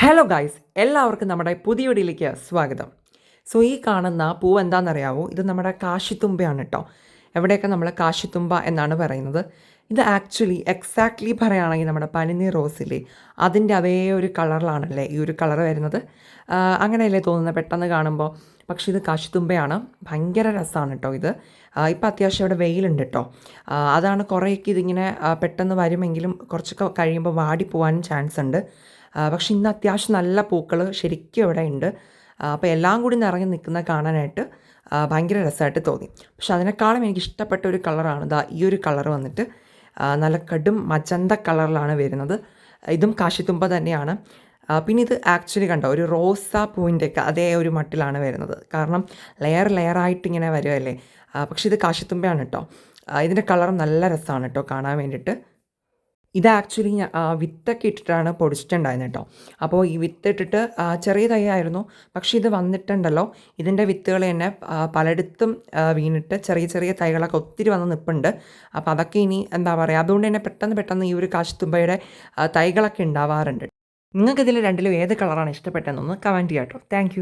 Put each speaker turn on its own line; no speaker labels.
Hello guys എല്ലാവർക്കും നമ്മുടെ പുതിയ വീഡിയോയിലേക്ക് സ്വാഗതം. സോ ഈ കാണുന്ന പൂവ് എന്താണെന്നറിയാവോ? ഇത് നമ്മുടെ കാശിത്തുമ്പയാണ് കേട്ടോ എവിടെയൊക്കെ നമ്മൾ കാശിത്തുമ്പ എന്നാണ് പറയുന്നത്? ഇത് ആക്ച്വലി എക്സാക്ട്ലി പറയുകയാണെങ്കിൽ നമ്മുടെ പനിനീർ റോസിലെ അതിന്റെ അതേ ഒരു കളറിലാണല്ലേ ഈ ഒരു കളർ വരുന്നത്? അങ്ങനെയല്ലേ തോന്നുന്നത്? പെട്ടെന്ന് കാണുമ്പോൾ. പക്ഷേ ഇത് കാശിത്തുമ്പയാണ്. ഭയങ്കര രസമാണ് കേട്ടോ ഇത്. ഇപ്പം അത്യാവശ്യം ഇവിടെ വെയിലുണ്ട് കേട്ടോ അതാണ് കുറേയൊക്കെ ഇതിങ്ങനെ പെട്ടെന്ന് വരുമെങ്കിലും കുറച്ചൊക്കെ കഴിയുമ്പോൾ വാടിപ്പോവാനും ചാൻസ് ഉണ്ട്. പക്ഷെ ഇന്ന് അത്യാവശ്യം നല്ല പൂക്കൾ ശരിക്കും ഇവിടെ ഉണ്ട്. അപ്പോൾ എല്ലാം കൂടി നിറഞ്ഞു നിൽക്കുന്ന കാണാനായിട്ട് ഭയങ്കര രസമായിട്ട് തോന്നി. പക്ഷെ അതിനേക്കാളും എനിക്ക് ഇഷ്ടപ്പെട്ട ഒരു കളറാണ് ഇതാ ഈ ഒരു കളർ വന്നിട്ട്. നല്ല കടും മജന്ത കളറിലാണ് വരുന്നത്. ഇതും കാശിത്തുമ്പ തന്നെയാണ്. പിന്നെ ഇത് ആക്ച്വലി കണ്ടോ ഒരു റോസാ പൂവിന്റെയൊക്കെ അതേ ഒരു മട്ടിലാണ് വരുന്നത്. കാരണം ലെയർ ലെയറായിട്ട് ഇങ്ങനെ വരുമല്ലേ പക്ഷേ ഇത് കാശിത്തുമ്പയാണ് കേട്ടോ. ഇതിന്റെ കളർ നല്ല രസമാണ് കേട്ടോ കാണാൻ വേണ്ടിയിട്ട്. ഇത് ആക്ച്വലി വിത്തൊക്കെ ഇട്ടിട്ടാണ് പൊടിച്ചിട്ടുണ്ടായിരുന്നത് കേട്ടോ അപ്പോൾ ഈ വിത്ത് ഇട്ടിട്ട് ചെറിയ തൈയായിരുന്നു. പക്ഷേ ഇത് വന്നിട്ടുണ്ടല്ലോ. ഇതിന്റെ വിത്തുകൾ തന്നെ പലയിടത്തും വീണിട്ട് ചെറിയ ചെറിയ തൈകളൊക്കെ ഒത്തിരി വന്ന് നിൽപ്പുണ്ട് അപ്പോൾ അതൊക്കെ ഇനി എന്താ പറയുക അതുകൊണ്ട് തന്നെ പെട്ടെന്ന് പെട്ടെന്ന് ഈ ഒരു കാശിത്തുമ്പയുടെ തൈകളൊക്കെ ഉണ്ടാവാറുണ്ട്. നിങ്ങൾക്കിതിൽ രണ്ടിലും ഏത് കളറാണ് ഇഷ്ടപ്പെട്ടതെന്നൊന്ന് കമന്റ് ചെയ്യാം കേട്ടോ താങ്ക്